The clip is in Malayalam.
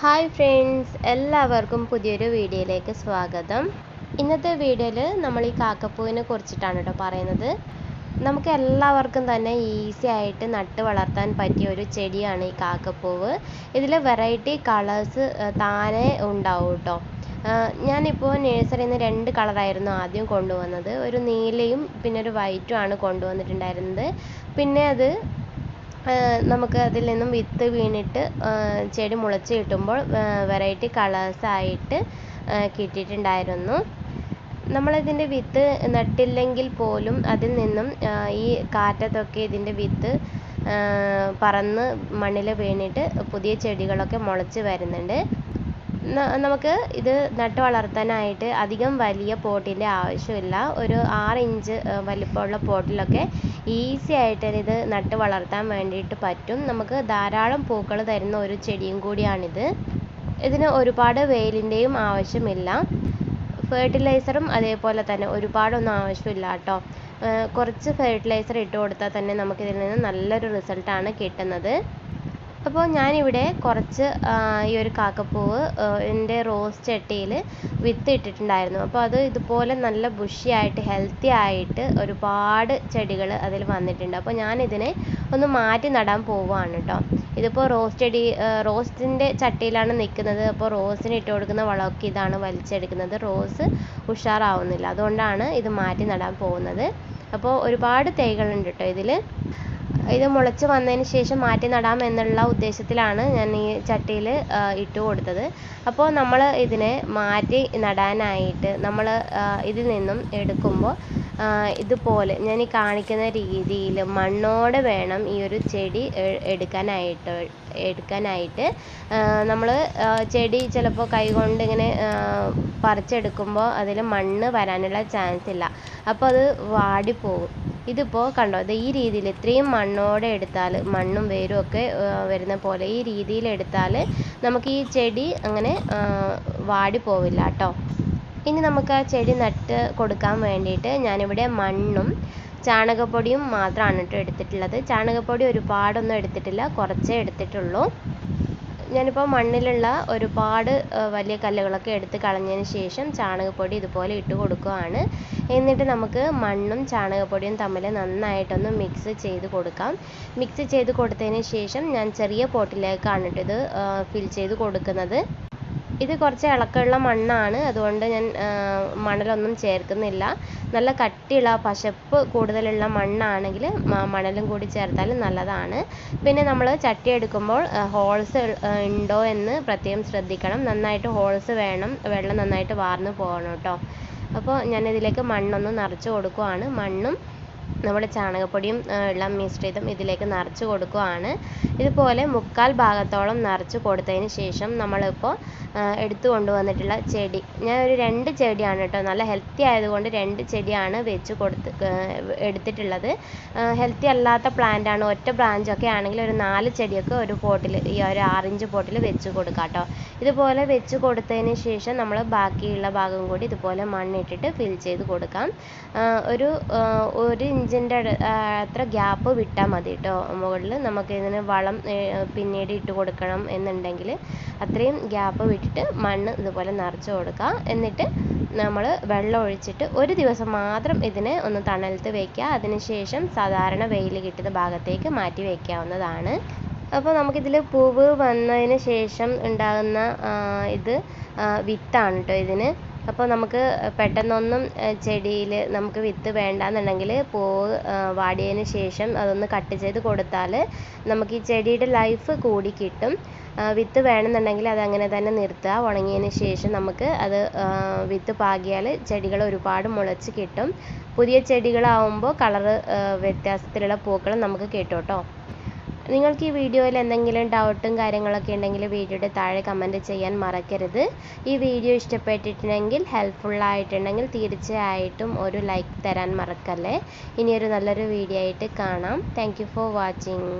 ഹായ് ഫ്രണ്ട്സ് എല്ലാവർക്കും പുതിയൊരു വീഡിയോയിലേക്ക് സ്വാഗതം. ഇന്നത്തെ വീഡിയോയിൽ നമ്മൾ ഈ കാക്കപ്പൂവിനെ കുറിച്ചിട്ടാണ് കേട്ടോ പറയുന്നത്. നമുക്ക് എല്ലാവർക്കും തന്നെ ഈസി ആയിട്ട് നട്ട് വളർത്താൻ പറ്റിയ ഒരു ചെടിയാണ് ഈ കാക്കപ്പൂവ്. ഇതിൽ വെറൈറ്റി കളേഴ്സ് താനെ ഉണ്ടാവും കേട്ടോ ഞാനിപ്പോൾ നഴ്സറിയിൽ നിന്ന് രണ്ട് കളറായിരുന്നു ആദ്യം കൊണ്ടുവന്നത്. ഒരു നീലയും പിന്നെ ഒരു വൈറ്റും ആണ് കൊണ്ടുവന്നിട്ടുണ്ടായിരുന്നത്. പിന്നെ അത് നമുക്ക് അതിൽ നിന്നും വിത്ത് വീണിട്ട് ചെടി മുളച്ച് കിട്ടുമ്പോൾ വെറൈറ്റി കളേഴ്സ് ആയിട്ട് കിട്ടിയിട്ടുണ്ടായിരുന്നു. നമ്മളതിന്റെ വിത്ത് നട്ടില്ലെങ്കിൽ പോലും അതിൽ നിന്നും ഈ കാറ്റത്തൊക്കെ ഇതിന്റെ വിത്ത് പറന്ന് മണ്ണിൽ വീണിട്ട് പുതിയ ചെടികളൊക്കെ മുളച്ച് വരുന്നുണ്ട്. നമുക്ക് ഇത് നട്ട് വളർത്താനായിട്ട് അധികം വലിയ പോട്ടിന്റെ ആവശ്യമില്ല. ഒരു ആറ് ഇഞ്ച് വലിപ്പമുള്ള പോട്ടിലൊക്കെ ഈസി ആയിട്ട് ഇത് നട്ട് വളർത്താൻ വേണ്ടിയിട്ട് പറ്റും. നമുക്ക് ധാരാളം പൂക്കൾ തരുന്ന ഒരു ചെടിയും കൂടിയാണിത്. ഇതിന് ഒരുപാട് വെയിലിന്റെയും ആവശ്യമില്ല. ഫെർട്ടിലൈസറും അതേപോലെ തന്നെ ഒരുപാടൊന്നും ആവശ്യമില്ല കേട്ടോ. കുറച്ച് ഫെർട്ടിലൈസർ ഇട്ട് കൊടുത്താൽ തന്നെ നമുക്കിതിൽ നിന്ന് നല്ലൊരു റിസൾട്ടാണ് കിട്ടുന്നത്. അപ്പോൾ ഞാനിവിടെ കുറച്ച് ഈ ഒരു കാക്കപ്പൂവ് എന്റെ റോസ് ചട്ടിയിൽ വിത്ത് ഇട്ടിട്ടുണ്ടായിരുന്നു. അപ്പോൾ അത് ഇതുപോലെ നല്ല ബുഷിയായിട്ട് ഹെൽത്തി ആയിട്ട് ഒരുപാട് ചെടികൾ അതിൽ വന്നിട്ടുണ്ട്. അപ്പോൾ ഞാനിതിനെ ഒന്ന് മാറ്റി നടാൻ പോവുകയാണ് കേട്ടോ. ഇതിപ്പോൾ റോസ് ചെടി റോസിന്റെ ചട്ടിയിലാണ് നിൽക്കുന്നത്. അപ്പോൾ റോസിന് ഇട്ട് കൊടുക്കുന്ന വളമൊക്കെ ഇതാണ് വലിച്ചെടുക്കുന്നത്. റോസ് ഉഷാറാവുന്നില്ല. അതുകൊണ്ടാണ് ഇത് മാറ്റി നടാൻ പോകുന്നത്. അപ്പോൾ ഒരുപാട് തൈകളുണ്ട് കേട്ടോ ഇതിൽ. ഇത് മുളച്ച് വന്നതിന് ശേഷം മാറ്റി നടാം എന്നുള്ള ഉദ്ദേശത്തിലാണ് ഞാൻ ഈ ചട്ടിയിൽ ഇട്ട് കൊടുത്തത്. അപ്പോൾ നമ്മൾ ഇതിനെ മാറ്റി നടാനായിട്ട് നമ്മൾ ഇതിൽ നിന്നും എടുക്കുമ്പോൾ ഇതുപോലെ ഞാൻ ഈ കാണിക്കുന്ന രീതിയിൽ മണ്ണോടെ വേണം ഈ ഒരു ചെടി എടുക്കാനായിട്ട് എടുക്കാനായിട്ട് നമ്മൾ ചെടി ചിലപ്പോൾ കൈകൊണ്ട് ഇങ്ങനെ പറിച്ചെടുക്കുമ്പോൾ അതിൽ മണ്ണ് വരാനുള്ള ചാൻസ് ഇല്ല. അപ്പോൾ അത് വാടിപ്പോകും ഇതിപ്പോൾ കണ്ടോ ഇത് ഈ രീതിയിൽ ഇത്രയും മണ്ണോടെ എടുത്താൽ മണ്ണും വേരും ഒക്കെ വരുന്ന പോലെ ഈ രീതിയിൽ എടുത്താൽ നമുക്ക് ഈ ചെടി അങ്ങനെ വാടിപ്പോവില്ല കേട്ടോ ഇനി നമുക്ക് ആ ചെടി നട്ട് കൊടുക്കാൻ വേണ്ടിയിട്ട് ഞാനിവിടെ മണ്ണും ചാണകപ്പൊടിയും മാത്രമാണ് കേട്ടോ എടുത്തിട്ടുള്ളത്. ചാണകപ്പൊടി ഒരുപാടൊന്നും എടുത്തിട്ടില്ല. കുറച്ചേ എടുത്തിട്ടുള്ളൂ. ഞാനിപ്പോൾ മണ്ണിലുള്ള ഒരുപാട് വലിയ കല്ലുകളൊക്കെ എടുത്ത് കളഞ്ഞതിന് ശേഷം ചാണകപ്പൊടി ഇതുപോലെ ഇട്ട് കൊടുക്കുകയാണ് എന്നിട്ട് നമുക്ക് മണ്ണും ചാണകപ്പൊടിയും തമ്മിൽ നന്നായിട്ടൊന്ന് മിക്സ് ചെയ്ത് കൊടുക്കാം. മിക്സ് ചെയ്ത് കൊടുത്തതിന് ശേഷം ഞാൻ ചെറിയ പോട്ടിലേക്കാണ് ഇത് ഫിൽ ചെയ്ത് കൊടുക്കുന്നത്. ഇത് കുറച്ച് ഇളക്കമുള്ള മണ്ണാണ്. അതുകൊണ്ട് ഞാൻ മണലൊന്നും ചേർക്കുന്നില്ല. നല്ല കട്ടിയുള്ള പശപ്പ് കൂടുതലുള്ള മണ്ണാണെങ്കിൽ മണലും കൂടി ചേർത്താൽ നല്ലതാണ്. പിന്നെ നമ്മൾ ചട്ടി എടുക്കുമ്പോൾ ഹോൾസ് ഉണ്ടോ എന്ന് പ്രത്യേകം ശ്രദ്ധിക്കണം. നന്നായിട്ട് ഹോൾസ് വേണം. വെള്ളം നന്നായിട്ട് വാർന്നു പോകണം കേട്ടോ. അപ്പോൾ ഞാനിതിലേക്ക് മണ്ണൊന്ന് നിറച്ച് കൊടുക്കുവാണ്. മണ്ണും നമ്മുടെ ചാണകപ്പൊടിയും ഉള്ള മിശ്രിതം ഇതിലേക്ക് നിറച്ച് കൊടുക്കുകയാണ് ഇതുപോലെ മുക്കാൽ ഭാഗത്തോളം നിറച്ച് കൊടുത്തതിന് ശേഷം നമ്മളിപ്പോൾ എടുത്തു കൊണ്ടുവന്നിട്ടുള്ള ചെടി. ഞാൻ ഒരു രണ്ട് ചെടിയാണ് കേട്ടോ നല്ല ഹെൽത്തി ആയതുകൊണ്ട് രണ്ട് ചെടിയാണ് വെച്ച് കൊടുത്ത് എടുത്തിട്ടുള്ളത്. ഹെൽത്തി അല്ലാത്ത പ്ലാന്റ് ആണ് ഒറ്റ ബ്രാഞ്ചൊക്കെ ആണെങ്കിൽ ഒരു നാല് ചെടിയൊക്കെ ഒരു പോട്ടിൽ ഈ ഒരു ആറിഞ്ച് പോട്ടിൽ വെച്ച് കൊടുക്കാം കേട്ടോ. ഇതുപോലെ വെച്ച് കൊടുത്തതിന് ശേഷം നമ്മൾ ബാക്കിയുള്ള ഭാഗം കൂടി ഇതുപോലെ മണ്ണിട്ടിട്ട് ഫിൽ ചെയ്ത് കൊടുക്കാം. ഒരു ഒരു ഇഞ്ചിന്റെ അത്ര ഗ്യാപ്പ് വിട്ടാൽ മതി കേട്ടോ മുകളിൽ നമുക്ക് ഇതിന് വളം പിന്നീട് ഇട്ട് കൊടുക്കണം എന്നുണ്ടെങ്കിൽ അത്രയും ഗ്യാപ്പ് വിട്ടിട്ട് മണ്ണ് ഇതുപോലെ നിറച്ച് കൊടുക്കുക എന്നിട്ട് നമ്മൾ വെള്ളം ഒഴിച്ചിട്ട് ഒരു ദിവസം മാത്രം ഇതിനെ ഒന്ന് തണലത്ത് വയ്ക്കുക അതിനുശേഷം സാധാരണ വെയിൽ കിട്ടുന്ന ഭാഗത്തേക്ക് മാറ്റി വയ്ക്കാവുന്നതാണ് അപ്പോൾ നമുക്കിതിൽ പൂവ് വന്നതിന് ശേഷം ഉണ്ടാകുന്ന ഇത് വിത്താണ് കേട്ടോ ഇതിന്. അപ്പോൾ നമുക്ക് പെട്ടെന്നൊന്നും ചെടിയിൽ നമുക്ക് വിത്ത് വേണ്ടാന്നുണ്ടെങ്കിൽ പൂവ് വാടിയതിന് ശേഷം അതൊന്ന് കട്ട് ചെയ്ത് കൊടുത്താൽ നമുക്ക് ഈ ചെടിയുടെ ലൈഫ് കൂടി കിട്ടും. വിത്ത് വേണമെന്നുണ്ടെങ്കിൽ അത് അങ്ങനെ തന്നെ നിർത്തുക. ഉണങ്ങിയതിന് ശേഷം നമുക്ക് അത് വിത്ത് പാകിയാൽ ചെടികൾ ഒരുപാട് മുളച്ച് കിട്ടും. പുതിയ ചെടികളാവുമ്പോൾ കളറ് വ്യത്യാസത്തിലുള്ള പൂക്കൾ നമുക്ക് കിട്ടും കേട്ടോ. നിങ്ങൾക്ക് ഈ വീഡിയോയിൽ എന്തെങ്കിലും ഡൗട്ടും കാര്യങ്ങളൊക്കെ ഉണ്ടെങ്കിൽ വീഡിയോയുടെ താഴെ കമന്റ് ചെയ്യാൻ മറക്കരുത്. ഈ വീഡിയോ ഇഷ്ടപ്പെട്ടിട്ടുണ്ടെങ്കിൽ ഹെൽപ്ഫുള്ളായിട്ടുണ്ടെങ്കിൽ തീർച്ചയായിട്ടും ഒരു ലൈക്ക് തരാൻ മറക്കല്ലേ. ഇനിയൊരു നല്ലൊരു വീഡിയോ ആയിട്ട് കാണാം. Thank for watching